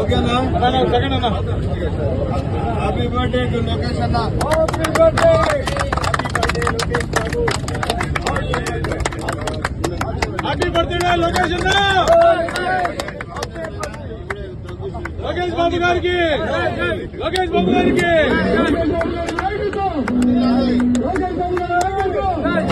ఓకేనా? సెకండ్ అన్న. Happy birthday to Lokesh అన్న. Happy birthday happy birthday Lokesh అన్న. లోకేష్ బాబు గారికి. లోకేష్ బాబు గారికి. నారా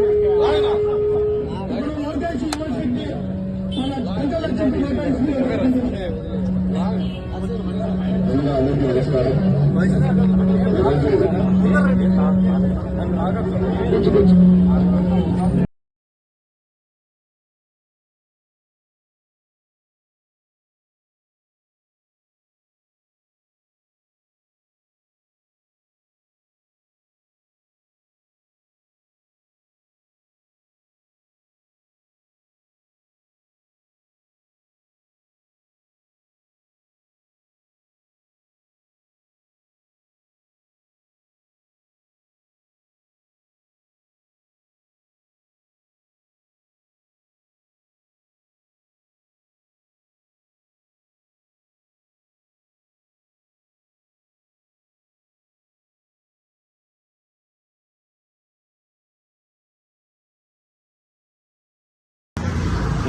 నమస్కారం కొంచెం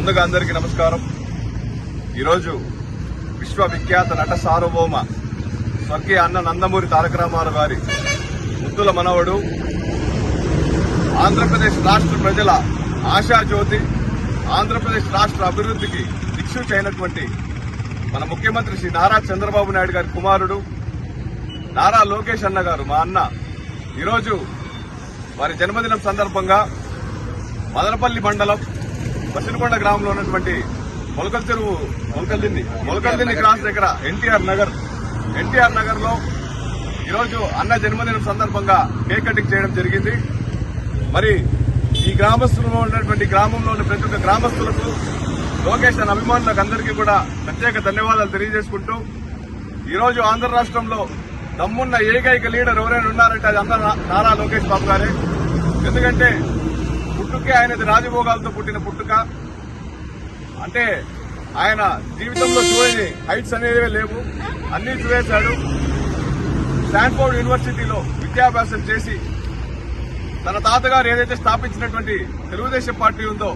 ముందుగా అందరికీ నమస్కారం. ఈరోజు విశ్వవిఖ్యాత నట సార్వభౌమ స్వర్గీయ అన్న నందమూరి తారక రామారావు గారి ముద్దుల మనవడు ఆంధ్రప్రదేశ్ రాష్ట్ర ప్రజల ఆశాజ్యోతి ఆంధ్రప్రదేశ్ రాష్ట్ర అభివృద్ధికి దిక్సూచి అయినటువంటి మన ముఖ్యమంత్రి శ్రీ నారా చంద్రబాబు నాయుడు గారి కుమారుడు నారా లోకేష్ అన్న గారు మా అన్న. ఈరోజు వారి జన్మదినం సందర్భంగా మదనపల్లి మండలం బసినకొండ గ్రామంలో ఉన్నటువంటి మొలకల్ చెరువు మొలకల్దిన్ని మొలకల్దిన్ని క్రాస్ దగ్గర ఎన్టీఆర్ నగర్. ఎన్టీఆర్ నగర్. లో ఈరోజు అన్న జన్మదినం సందర్భంగా కేక్ కటింగ్ చేయడం జరిగింది. మరి ఈ గ్రామస్తులలో ఉన్నటువంటి గ్రామంలో ఉన్న ప్రతి ఒక్క గ్రామస్తులకు లోకేష్ అన్న అభిమానులకు అందరికీ కూడా ప్రత్యేక ధన్యవాదాలు తెలియజేసుకుంటూ ఈ రోజు ఆంధ్ర రాష్ట్రంలో దమ్మున్న ఏకైక లీడర్ ఎవరైనా ఉన్నారంటే అది అందరూ నారా లోకేష్ బాబు గారే. ఎందుకంటే పుట్టుకే ఆయనది రాజభోగాలతో పుట్టిన పుట్టుక? అంటే ఆయన జీవితంలో చూడని హైట్స్ అనేవి లేవు. అన్ని చూసేశాడు. స్టాన్ఫోర్డ్ యూనివర్సిటీలో విద్యాభ్యాసం చేసి తన తాతగారు ఏదైతే స్థాపించినటువంటి తెలుగుదేశం పార్టీ ఉందో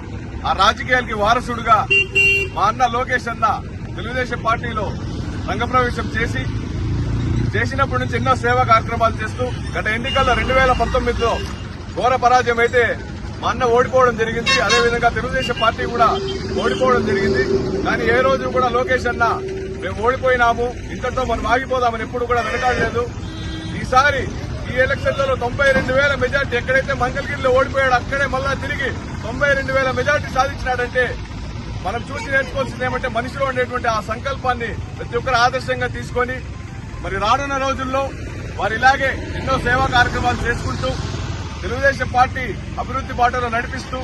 ఆ రాజకీయాలకి వారసుడుగా మా అన్న లోకేష్ అన్న తెలుగుదేశం పార్టీలో రంగప్రవేశం చేసి చేసినప్పటి నుంచి ఎన్నో సేవా కార్యక్రమాలు చేస్తూ గత ఎన్నికల్లో రెండు వేల పంతొమ్మిదిలో ఘోర పరాజయం అయితే మా అన్న ఓడిపోవడం జరిగింది. అదేవిధంగా తెలుగుదేశం పార్టీ కూడా ఓడిపోవడం జరిగింది. కానీ ఏ రోజు కూడా లోకేష్ అన్న మేము ఓడిపోయినాము ఇంతటితో మనం ఆగిపోదామని ఎప్పుడు కూడా వెనకాడలేదు. ఈసారి ఈ ఎలక్షన్లలో తొంభై రెండు వేల మెజార్టీ ఎక్కడైతే మంగళగిరిలో ఓడిపోయాడు అక్కడే మళ్ళా తిరిగి తొంభై రెండు వేల మెజార్టీ సాధించినాడంటే మనం చూసి నేర్చుకోవాల్సింది ఏమంటే మనిషిలో ఉండేటువంటి ఆ సంకల్పాన్ని ప్రతి ఒక్కరు ఆదర్శంగా తీసుకొని మరి రానున్న రోజుల్లో వారు ఇలాగే ఎన్నో సేవా కార్యక్రమాలు చేసుకుంటూ తెలుగుదేశం పార్టీ అభివృద్ది బాటలో నడిపిస్తూ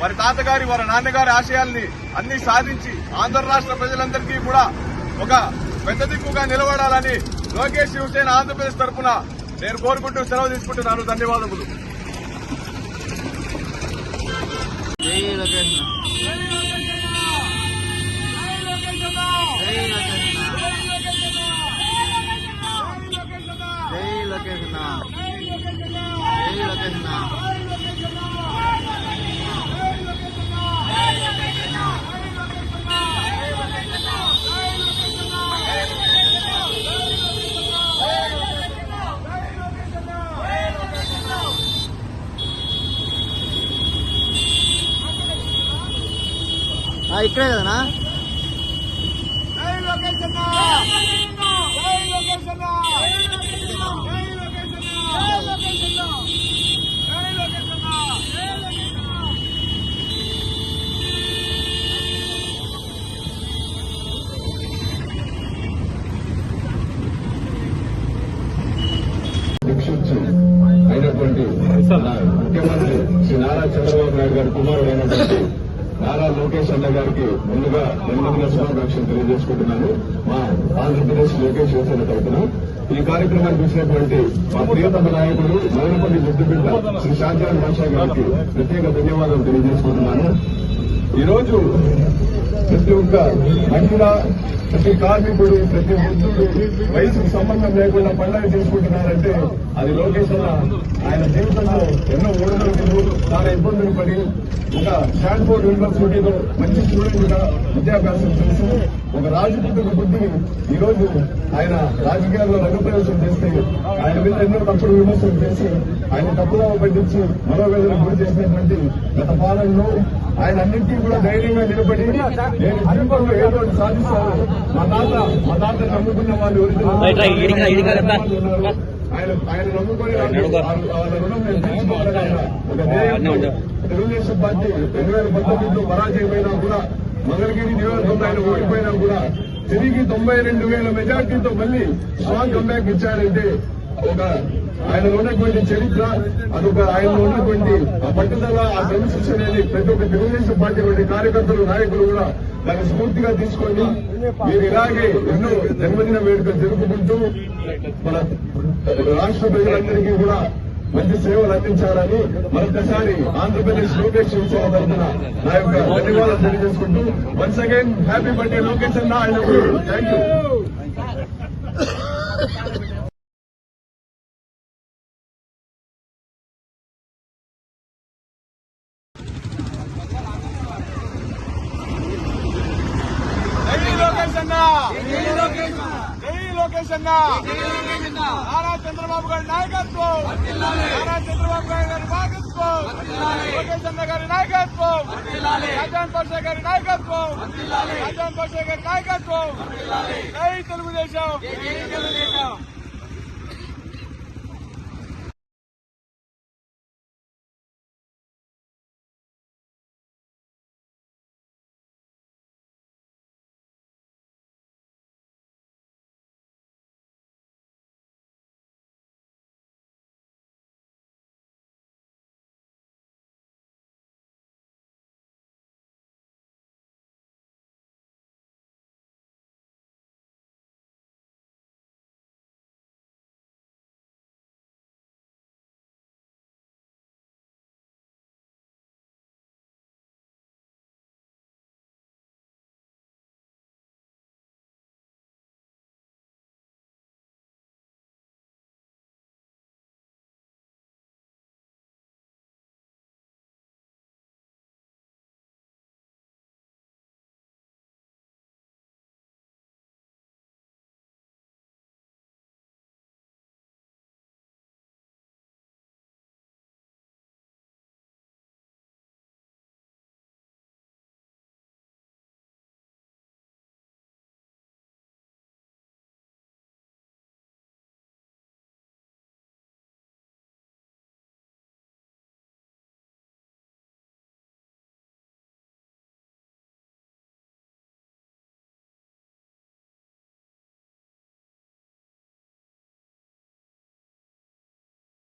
వారి తాతగారి వారి నాన్నగారి ఆశయాల్ని అన్ని సాధించి ఆంధ్ర రాష్ట్ర ప్రజలందరికీ కూడా ఒక పెద్ద దిక్కుగా నిలబడాలని లోకేష్ శివసేన ఆంధ్రప్రదేశ్ తరఫున నేను కోరుకుంటూ సెలవు తీసుకుంటున్నాను. ధన్యవాదములు. ఇక్కడే కదనా జై లోకేష్ అన్న జై లోకేష్ అన్న జై లోకేష్ అన్న జై లోకేష్ అన్న జై లోకేష్ అన్న జై లోకేష్ అన్న జై లోకేష్ అన్న దిక్సూచి అయినటువంటి మన ముఖ్యమంత్రి శ్రీ చేసినటువంటి నారా లోకేష్ అన్న గారికి ముందుగా శుభాకాంక్షలు తెలియజేసుకుంటున్నాను. మా ఆంధ్రప్రదేశ్ లోకేష్ యువసేన తరఫున ఈ కార్యక్రమానికి వచ్చినటువంటి మా ప్రియతమ నాయకుడు మౌనపల్లి ముద్దుబిడ్డ శ్రీ షాజాన్ భాషా గారికి ప్రత్యేక ధన్యవాదాలు తెలియజేసుకుంటున్నాను. ఈ రోజు ప్రతి ఒక్క మహిళ ప్రతి కార్మికుడు ప్రతి వృద్ధుడు వయసుకు సంబంధం లేకుండా పండుగ చేసుకుంటున్నారంటే అది లోకేష్ అన్న ఆయన జీవితంలో ఎన్నో ఓడలు చాలా ఇబ్బందులు పడి ఒక స్టాన్ఫోర్డ్ యూనివర్సిటీలో మంచి స్టూడెంట్ విద్యాభ్యాసం చేసి ఒక రాజకీయ బుద్ధిని ఈరోజు ఆయన రాజకీయాల్లో రంగప్రవేశం చేస్తే ఆయన మీద ఎన్నో తప్పుడు విమర్శలు చేసి ఆయన తప్పుగా పట్టించి మరో వేదన గురి చేసినటువంటి గత పాలనలో ఆయన అన్నింటినీ కూడా ధైర్యంగా నిలబడి నేను జీవితంలో ఏదో సాధిస్తాను మా తాత మా తాత నమ్ముకున్న వాళ్ళు ఆయన ఆయన నమ్ముకొని వాళ్ళ రుణం నేను ఒక తెలుగుదేశం పార్టీ రెండు వేల పంతొమ్మిదిలో పరాజయమైనా కూడా మంగళగిరి నియోజకవర్గం ఆయన ఓడిపోయినా కూడా తిరిగి తొంభై రెండు వేల మెజార్టీతో మళ్ళీ స్ట్రాంగ్ కంబ్యాక్ ఇచ్చారంటే ఒక ఆయనలో ఉన్నటువంటి చరిత్ర అదొక ఆయనలో ఉన్నటువంటి ఆ పట్టుదల ఆ క్రమశిక్షణ అనేది ప్రతి ఒక్క తెలుగుదేశం పార్టీ వంటి కార్యకర్తలు నాయకులు కూడా దాన్ని స్ఫూర్తిగా తీసుకొని మీరు ఇలాగే ఎన్నో జన్మదిన వేడుకలు జరుపుకుంటూ మన రాష్ట్ర ప్రజలందరికీ కూడా మంచి సేవలు అందించాలని మరొకసారి ఆంధ్రప్రదేశ్ లోకేష్ శివసేన తరఫున నా యొక్క ధన్యవాదాలు తెలియజేసుకుంటూ once again happy birthday Lokesh అన్న ఆయన థ్యాంక్ యూ జై లోకేష్ అన్న జై లోకేష్ నారా చంద్రబాబు గారి నాయకత్వం నారా చంద్రబాబు గారి గారి నాయకత్వం లోకేష్ అన్న గారి నాయకత్వం రాజాన్ పాషా గారి నాయకత్వం రాజాన్ పాషా గారి నాయకత్వం. జై తెలుగుదేశం.